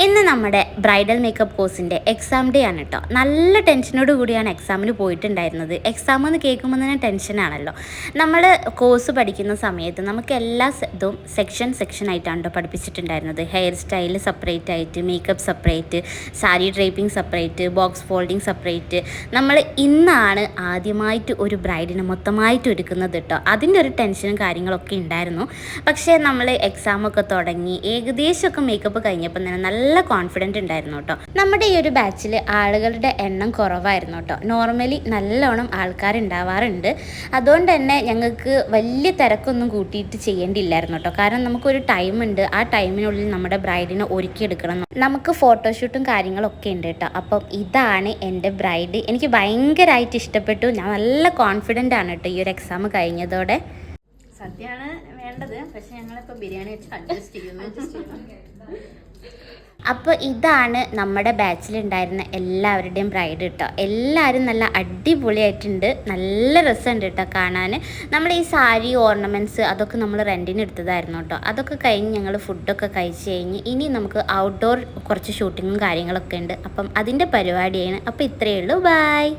ഇന്ന് നമ്മുടെ bridal makeup കോഴ്സിന്റെ എക്സാം ഡേ ആണ് കേട്ടോ നല്ല ടെൻഷനോട് കൂടിയാണ് എക്സാമിന് പോയിട്ടുണ്ടായിരുന്നത്. എക്സാം എന്ന് കേൾക്കുമ്പോൾ തന്നെ ടെൻഷനാണല്ലോ നമ്മൾ കോഴ്സ് പഠിക്കുന്ന സമയത്ത് നമുക്ക് എല്ലാ ഇതും സെക്ഷൻ സെക്ഷൻ ആയിട്ടാണ് കേട്ടോ പഠിപ്പിച്ചിട്ടുണ്ടായിരുന്നത്. ഹെയർ സ്റ്റൈൽ സെപ്പറേറ്റ് ആയിട്ട് makeup separate sari draping separate box folding separate നമ്മൾ ഇന്നാണ് ആദ്യമായിട്ട് ഒരു ബ്രൈഡിനെ മൊത്തമായിട്ട് ഒരുക്കുന്നത് കേട്ടോ അതിന്റെ ഒരു ടെൻഷനും കാര്യങ്ങളൊക്കെ ഉണ്ടായിരുന്നു. പക്ഷേ നമ്മൾ എക്സാമൊക്കെ തുടങ്ങി ഏകദേശമൊക്കെ മേക്കപ്പ് കഴിഞ്ഞപ്പം തന്നെ നല്ല കോൺഫിഡന്റ് ഉണ്ടായിരുന്നു കേട്ടോ. നമ്മുടെ ഈ ഒരു ബാച്ചിൽ ആളുകളുടെ എണ്ണം കുറവായിരുന്നു കേട്ടോ. നോർമലി നല്ലോണം ആൾക്കാരുണ്ടാവാറുണ്ട് അതുകൊണ്ട് തന്നെ ഞങ്ങൾക്ക് വലിയ തിരക്കൊന്നും കൂട്ടിയിട്ട് ചെയ്യേണ്ടിയില്ലായിരുന്നു കേട്ടോ. കാരണം നമുക്കൊരു ടൈം ഉണ്ട്. ആ ടൈമിനുള്ളിൽ നമ്മുടെ ബ്രൈഡിനെ ഒരുക്കിയെടുക്കണം നമുക്ക് ഫോട്ടോഷൂട്ടും കാര്യങ്ങളൊക്കെ ഉണ്ട് കേട്ടോ. അപ്പം ഇതാണ് എന്റെ ബ്രൈഡ് എനിക്ക് ഭയങ്കരമായിട്ട് ഇഷ്ടപ്പെട്ടു. ഞാൻ നല്ല കോൺഫിഡന്റ് ആണ് കേട്ടോ ഈ ഒരു എക്സാം കഴിഞ്ഞതോടെ. സദ്യയാണ് വേണ്ടത്. പക്ഷെ ഞങ്ങളിപ്പോൾ ബിരിയാണി വെച്ച് അഡ്ജസ്റ്റ് ചെയ്യുന്നു. അപ്പോൾ ഇതാണ് നമ്മുടെ ബാച്ചിലുണ്ടായിരുന്ന എല്ലാവരുടെയും ബ്രൈഡ് കേട്ടോ എല്ലാവരും നല്ല അടിപൊളിയായിട്ടുണ്ട്. നല്ല രസമുണ്ട് കേട്ടോ കാണാൻ നമ്മൾ ഈ സാരി ഓർണമെന്റ്സ് അതൊക്കെ നമ്മൾ റെന്റിന് എടുത്തതായിരുന്നു കേട്ടോ അതൊക്കെ കഴിഞ്ഞ് ഞങ്ങൾ ഫുഡൊക്കെ കഴിച്ച് കഴിഞ്ഞ് ഇനി നമുക്ക് ഔട്ട്ഡോർ കുറച്ച് ഷൂട്ടിങ്ങും കാര്യങ്ങളൊക്കെ ഉണ്ട് അപ്പം അതിന്റെ പരിപാടിയാണ്. അപ്പോൾ ഇത്രയേ ഉള്ളൂ. ബായ്